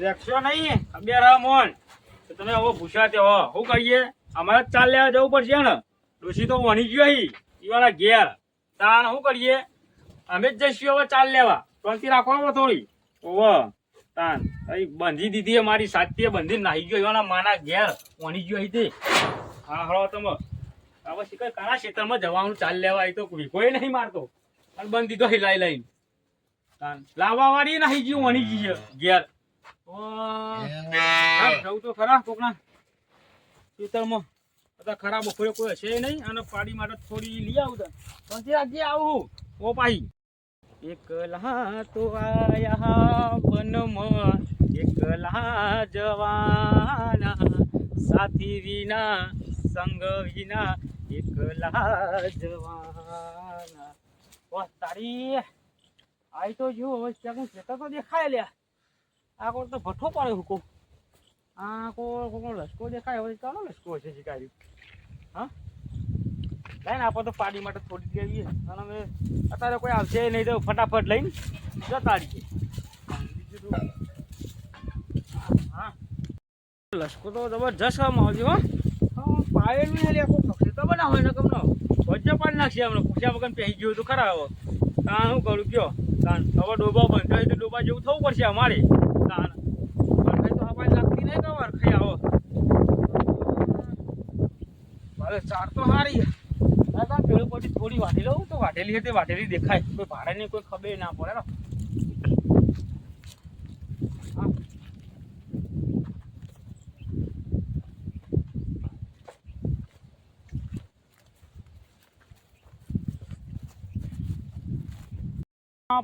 રેખશો નહીં બે શું કરીએ અમારે ચાલ લેવા જવું પડશે ને. ડોશી તો વણી ગયો ઈવાના ઘેર. તાણ શું કરીએ અમે જઈશું હવે ચાલ લેવા. શાંતિ રાખો થોડી. ઓવો તાન, અહીં બંધી દીધી મારી સાત્ય બંધી નાહી ગયો ઈવાના માના ઘેર. વણી ગયો તે. હા, હળો તમે. હવે શીખર કાના ક્ષેત્રમાં જવાનું ચાલ લેવા તો કોઈ નહીં મારતો. અને બંધ દીધો હિલાઈ લઈને. લાવવા વાળી નહીં ગયું વણી ગઈ ઘેર. જવું તો ખરા કોકના ખેતરમાં. બધા ખરા બપોરે કોઈ હશે નહીં અને પાડી માટે થોડી લઈ આવું તો પછી આજે આવું ઓ પાઈ એકલા તો આયા વનમાં, એકલા જવાના, સાથી વિના, સંગ વિના એકલા જવાના વાહ, તારી આઈ તો જો હવે ત્યાં ખેતર તો દેખાય લ્યા. આ તો ભઠ્ઠો પાડે હુકો આ કોણ દેખાય? હવે ચાલો લસકો છે શિકારી? હા? લઈને આપણે તો પાડી માટે થોડી દેવીએ અને અમે અત્યારે કોઈ આવશે નહીં તો ફટાફટ લઈને જતા રહીએ. લસકો તો જબરજસ્ત આવજો હો. હા, પાયેલું છે લે કોઈ પક્ષી તો બનાવે ને કમનો વચ્ચે પાડી નાખશે હમણાં પૂછ્યા વગર પહેરી ગયું તો ખરા હવે. તાણ શું કરું કયો? તાણ. હવે ડોબા બંધ થાય તો ડોબા જેવું થવું પડશે અમારે. તાણ. વરખાઈ તો હવાઈ લાગતી નહીં કે વરખાઈ આવો હવે ચાર તો હારી. તો પેલું પછી થોડી વાટી લઉં તો વાટેલી હતી વાટેલી દેખાય. કોઈ ભાડે નહીં કોઈ ખબર ના પડે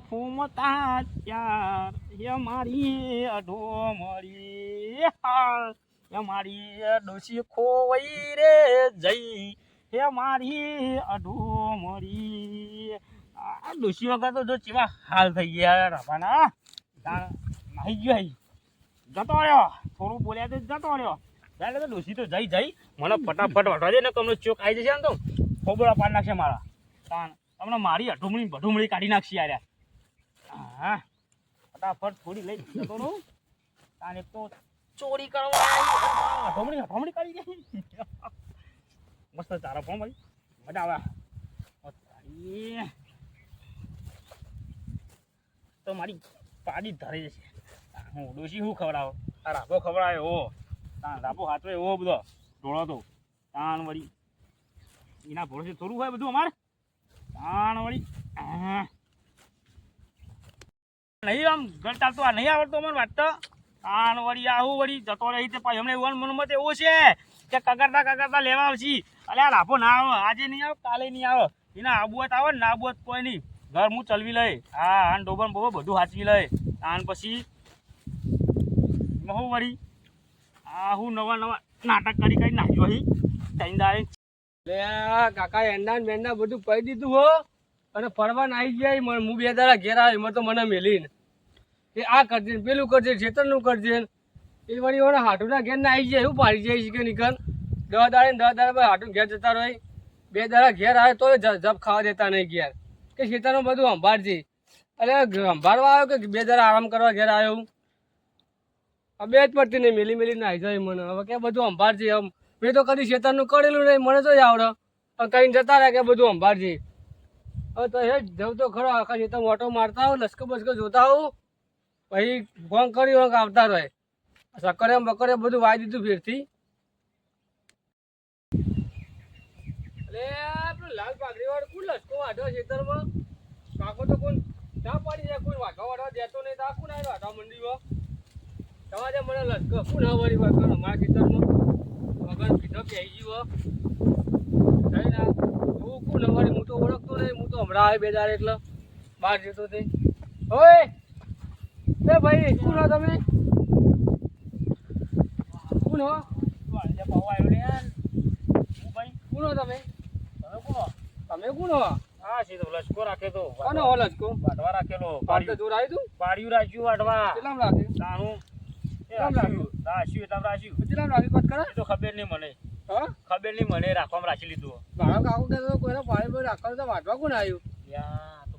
ફૂમતા ચાર હે મારી અઢો મળી હે મારી ડોસી ખોવાઈ રે જઈ હે મારી અઢો મળી આ ડોસી વગર તો જો ચીવા હાલ થઈ ગયા રવાના નાહી ગયો જતો રહ્યો થોડું બોલ્યા તો જતો રહ્યો એટલે તો ડોસી તો જઈ જઈ મને ફટાફટ વાટવા દે ને તમને ચોક આવી જશે ને તો ખોબડા પાડી નાખશે મારા તમને મારી અઢુમણી બઢુમણી કાઢી નાખશે યાર. હા. ફટાફટ થોડી લઈ જતો તાણ એક તો ચોરી કરવા. અઢોમણી અઢોમણી કાઢી દે. મસ્ત ચારો પણ ભાઈ. મજા આવે. તો મારી પાડી ધરે જશે હું ડોશી શું ખવડાવો. આ રાબો ખવડાવે ઓ તાણ રાબો હાથવે એવો બધો ઢોળો તો તાણ વળી. એના ભરોસે થોડું હોય બધું અમારે. તાણ વળી. હા નહીં આમ ઘર ચાલતું આ નહીં આવડતો અમને તો. આન વળી આવું વળી જતો રહી તે હમણાં એવું મનમાં એવું છે કે કગરતા કગરતા લેવા આવશી. અલે આ લાભો ના આવે, આજે નહીં આવે, કાલે નહીં આવે. એના આબુ હોય આવે ને ના આબુ કોઈ નહીં. ઘર હું ચલવી લઈ. હા, આન ડોબન બોબો બધું હાચવી લઈ. આન પછી હું વળી આ હું નવા નવા નાટક કરી કરી નાખ્યો અહીં તૈન લે કાકા એંડા મેંડા બધું પડી દીધું હો. અને ફરવાના આવી ગયા મને, હું બે દાડા ઘેર આવી એમાં તો મને મેલીને. એ આ કરજે ને, પેલું કરજે ખેતરનું કરજે એ વળી મને હાટુના ઘેર ના આવી જાય એવું પાડી જાય છે કે નીકળ દસ દાડે દસ દાડે હાટું ઘેર જતા રહી. બે દાડા ઘેર આવે તો જપ ખાવા દેતા નહીં ઘેર. કે ખેતરનું બધું સંભાળજે. એટલે સંભાળવા આવ્યો કે બે દાડા આરામ કરવા ઘેર આવ્યો આ બે જ પડતી નહીં, મેલી મેલી નાઈ જાય મને. હવે કે બધું સંભાળજે. આમ મેં તો કદી ખેતરનું કરેલું નહીં, મને તો જ આવડે. કઈ જતા રહ્યા કે બધું સંભાળજે. તો જવું તો ખરો આખા ખેતર મોટો મારતા આવું લશ્કર બસ્કર જોતા આવું પછી ફોન કરી કે આવતા રહે. સકરે બકરે બધું વાઈ દીધું ફેરથી. અરે પેલું લાલ પાઘડી વાળું કોણ લશ્કો વાઢો ખેતરમાં? કાકો તો કોણ ના પાડી જાય કોઈ વાઘા વાળવા દેતો નહીં. તો કોણ આવ્યો વાઢવા મંડીમાં? તમારે મને લશ્કો કોણ ના વળી વગર અમારા ખેતરમાં? વગર કીધો આવી ગયો. હું કોણ અમારી હું તો ઓળખતો નહીં. હું તો હમણાં આવે બે એટલે. બહાર જતો તે ઓય! એ ભાઈ કોણ હો તમે? કોણ હો? આવ્યો કોણ હો તમે? તમે કોણ તમે કોણ હો? હા છે તો લશ્કો રાખે તો. કોનો હો લચકો વાઢવા રાખેલો. પાડ્યું જોર આવી તું? પાડ્યું રાખ્યું વાઢવા. કેટલામ રાખે તાણું એ કેમ રાખ્યું. રાખ્યું? એટલે રાખ્યું. કેટલામ રાખ્યું? વાત કરે. તો ખબર નહીં મને. ખબર નહીં મને રાખવામાં રાખી લીધું મારો કાકો કોઈ કોઈને પાણી પર રાખવાનું તો વાંચવા કોણ આવ્યું? યા તો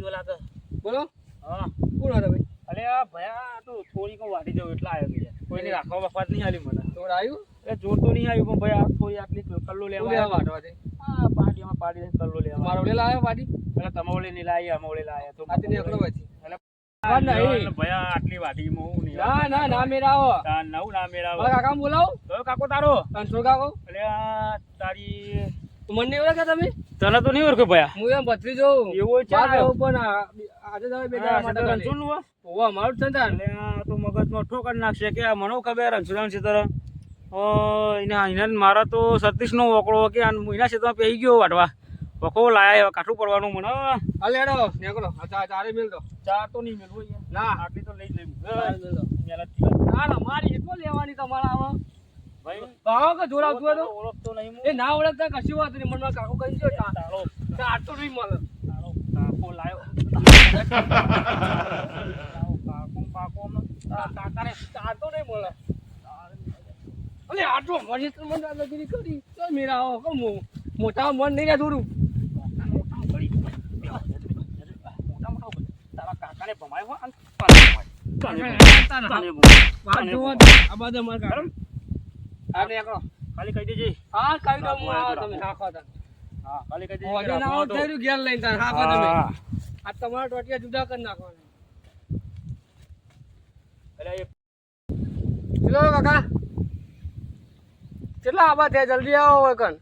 જો લાગે. બોલો. હા. કોણ હતો ભાઈ? અરે આ ભયા તો થોડીક હું વાટી દઉં એટલે આવ્યો છે કોઈને રાખવા બફાત નહીં આલી મને. તો આવ્યું? એટલે જોર તો નહીં આવ્યું પણ ભાઈ આ થોડી આટલી કલ્લો લેવા વાટવા છે આ પાડીમાં પાડી કલ્લો લેવા મારો ઓલે આવ્યો. પાટી એટલે તમે ઓલે નહીં લાવી અમે ઓલે લાવ્યા તો આથી નીકળો પછી એટલે વાત નહીં. ભયા આટલી વાટીમાં હું નહીં ના ના ના મેરાવો. નવ ના મેળાવો મારા કાકા બોલાવો? તો કાકો તારો. અને કાકો? એટલે તારી મને ઓળખે તમે? તને તો નહીં ઓળખે ભયા. હું એમ ભત્રીજો એવું છે? પણ આજે તમે બે દાડા માટે? મારું. એટલે તો મગજમાં ઠોકર નાખશે કે આ મને ખબર છે તરફ એને મારા તો સતીશ નો વકડો કે એના ક્ષેત્રમાં પેઈ ગયો વાટવા વખો લાયા કાઠું પડવાનું મને હાલ હેડો નીકળો. આ ચા ચારે મેલ દો. ચાર તો નહીં મેળવું ના. આટલી તો લઈ જ લેવું. ચાર. ના ના. મારી એટલો લેવાની તમારા આમાં. ભાઈ ભાવ કે જોડાવતું હોય તો? ઓળખતો નહીં એ ના ઓળખતા કશી વાત નહીં. મનમાં કાકો કહી દો તારો. ચા તો નહીં મળે. કાકો લાયો. કાકો કાકો કાકાને ચા તો નહીં મળે. અલે આટલો મરી તો મને કરી. તો મેરા આવો કેમ મોટા મન નહીં રહ્યા થોડું તારા કાકાને ભમાય હો અને તને ભમાય. તને ભમાય. વાત જોવો તને આ બધા મારા કાકા. આ નીકળો ખાલી કહી દેજે. હા કઈ દો તમે હાખો હા ખાલી કહી દેજે કે ના થયું ઘેર લઈને તાર. હાખો તમે. આ તમારા ટોટિયા જુદા કરી નાખવાના. ચલો કાકા. કેટલા આબા થયા? જલ્દી આવો એકન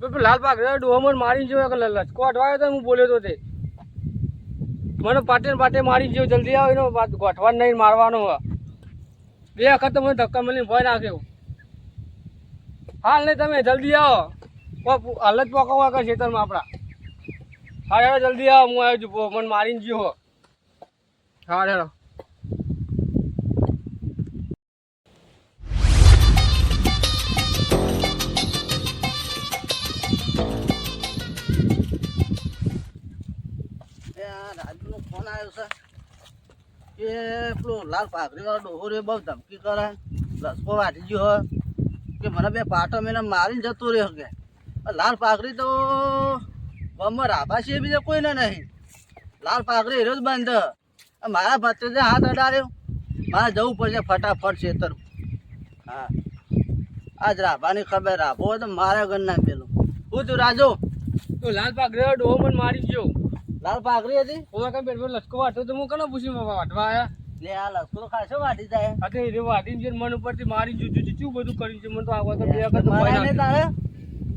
લાલબાગ પેલું લાલ પાક ડોહમન મારી જો કે લચકો અટવાયો તો હું બોલ્યો તો તે. મને પાટે પાટે મારી જો જલ્દી આવો એનો પાટ નહીં, મારવાનો હોય. બે વખત મને ધક્કા મળીને ભય નાખ્યો. હાલ નહીં તમે જલ્દી આવો. હાલ જ પકવવા કરે ખેતરમાં આપણા. હા હેડો, જલ્દી આવો, હું આવ્યો છું મને મારીને હો હા હેડો. પેલો લાલ પાઘડી ડોહો રે બહુ ધમકી કરે. લસકો વાટી ગયો હોય. કે મને બે પાટો મેને મારીને જતો રહ્યો કે. લાલ પાઘડી તો બમર રાભા છે બીજા કોઈને નહીં. લાલ પાઘડી હેરો જ બંધ. મારા ભત્રીજે હાથ અડાડ્યો. મારે જવું પડશે ફટાફટ છેતર હા. આજ રાભાની ખબર હોય તો મારા ઘરના પેલું. હું તું રાજો. તો લાલ પાક ડોહો મને મારી ગયો. લાલ પાઘડી હતી? ઓલા કઈ પેટ લસકો વાટો તો હું કનો પૂછી વાટવા આયા? લે આ લસકો ખાસો વાટી જાય. આ તો એ વાટીને મન ઉપરથી મારી જુ જુ જુ બધું કર્યું છે મને તો આગળ તો બે વખત મારા ને તારે?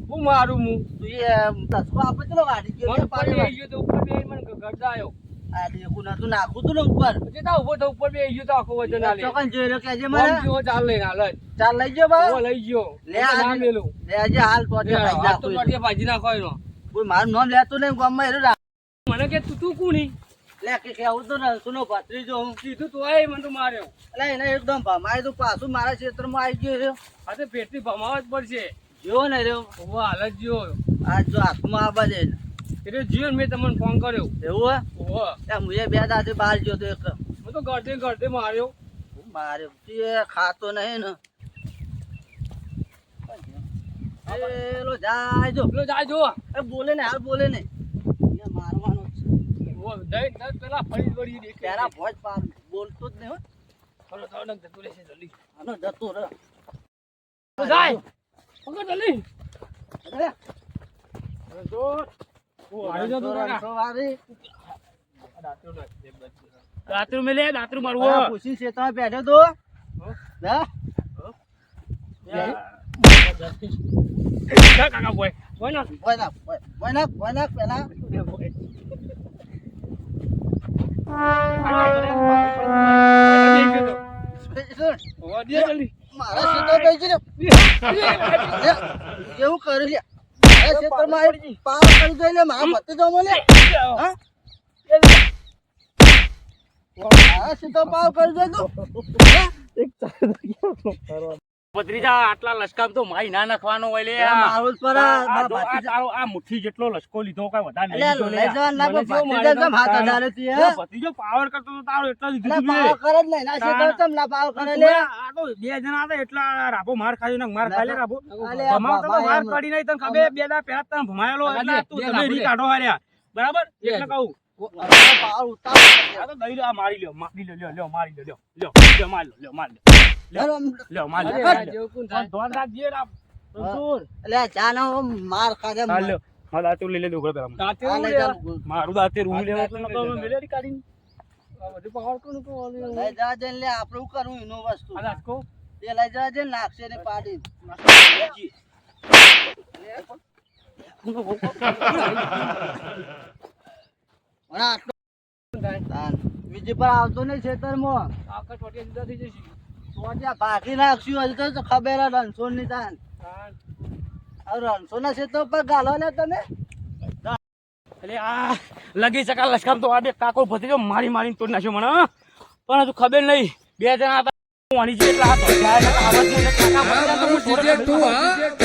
હું મારું હું તું એ લસકો આપે ચલો વાટી ગયો મન પાડી બે ગયો તો ઉપર બે મને ગડદા આવ્યો આ દેખું નતું નાખું તું ને ઉપર. પછી તા ઊભો તો ઉપર બે ગયો તો આખો વજન આલે. ચોકન જોઈ રહ્યો કેજે મન મને ચાલ લઈને હાલ ચાલ લઈ ગયો બા. લઈ ગયો. લે આજે મેલું. લે આજે હાલ તો ટોટિયા ભાજી નાખો એનો કોઈ મારું નામ લેતું નહીં ગામમાં એનું રાખ મને કે તું તું કોની લે કે કેવું તો ને સુનો ભત્રીજો હું કીધું તો આય મને તો માર્યો. એટલે એને એકદમ ભમાય તો પાછું મારા ક્ષેત્રમાં આવી ગયો રહ્યો આ તો પેટની ભમાવા જ પડશે. જેવો ને રહ્યો. ઓ હાલ જ આ જો હાથમાં આવવા દે. એટલે મેં તમને ફોન કર્યો. એવું હે? ઓહો. ત્યાં બે દાદે બહાર ગયો તો એક. હું તો ગળતે ગળતે માર્યો. માર્યો. એ ખાતો નહીં ને. એલો જાય જો જાય જો. બોલે ને હાલ બોલે ને. દઈ પેલા ફરી વળી દેખે પેલા ભોજ પાર બોલતો જ નહીં હો. થોડો થોડો જતું રહેશે જલ્દી. આનો જતો રહે તો જાય. પકડ જલ્દી. અરે, તો ઓ આવી જતો કાકા. દાતરું મેલે દાતરું મારવો પૂછી છે તમે બેઠો તો? કાકા બોય. હોય ના. ભોય ના ભોય. ના નાખ, ના પેલા. એવું કર્યું શેતામાં આવી પાર કરી દઈ લે, મારા લે. હા? શેતામાં પાર કરી દઈ તું. ભત્રીજા આટલા લશ્કર તો ના નાખવાનો હોય લે. મારું પર તારો આ મુઠ્ઠી જેટલો લશ્કો લીધો કઈ વધારે નહીં લીધો લે. લઈ ના, મને પણ કેવું ભત્રીજા મારી કેમ હાથ તાણ- અડાડે હે? ભત્રીજો પાવર કરતો તો તારો એટલો જ દીધું પાવ કરે જ નહીં, ના તાણ- શેઠો ના પાવ કરે લે? આ તો બે જણા હતા એટલા રાબો માર ખાયો ને માર ખાઈ રાબો તો માર પડી નહીં તને બે દા પહેલા તને ભમાયેલો એટલે તું તમે રી કાઢો હાર્યા બરાબર. એટલે કહું. હવે પાવ આ તો દઈ લો આ મારી લ્યો મારી લ્યો લ્યો લ્યો મારી લ્યો લ્યો લ્યો લ્યો મારી લો લ્યો મારી લ્યો. લ્યો. ધોન રાખજે ચાનો માર ખાધે લ્યો લઈ લે પેલા દાંતે. મારું લેવા તો. મેલેરી બધું પહાડ કોનું? લઈ લે, આપણે વસ્તુ આ? એ લઈ નાખશે ને પાડી. બીજી પર આવતો નહીં ખેતરમાં આખા ટોટિયા જુદા થઈ જશે. તો ભાગી નાખશું હજુ તો ખબર રણછોડની તાન રણછોડ ના ખેતર પર ગાલો ને તમે. એટલે આ લગી શકા લશ્કર તો આડે બે કાકો ભત્રીજો મારી મારીને તોડી નાખ્યો મને હં? પણ હજુ ખબર નહીં. બે જણા હતા વાણી છે એટલે આ નહીં એટલે કાકા તો હું?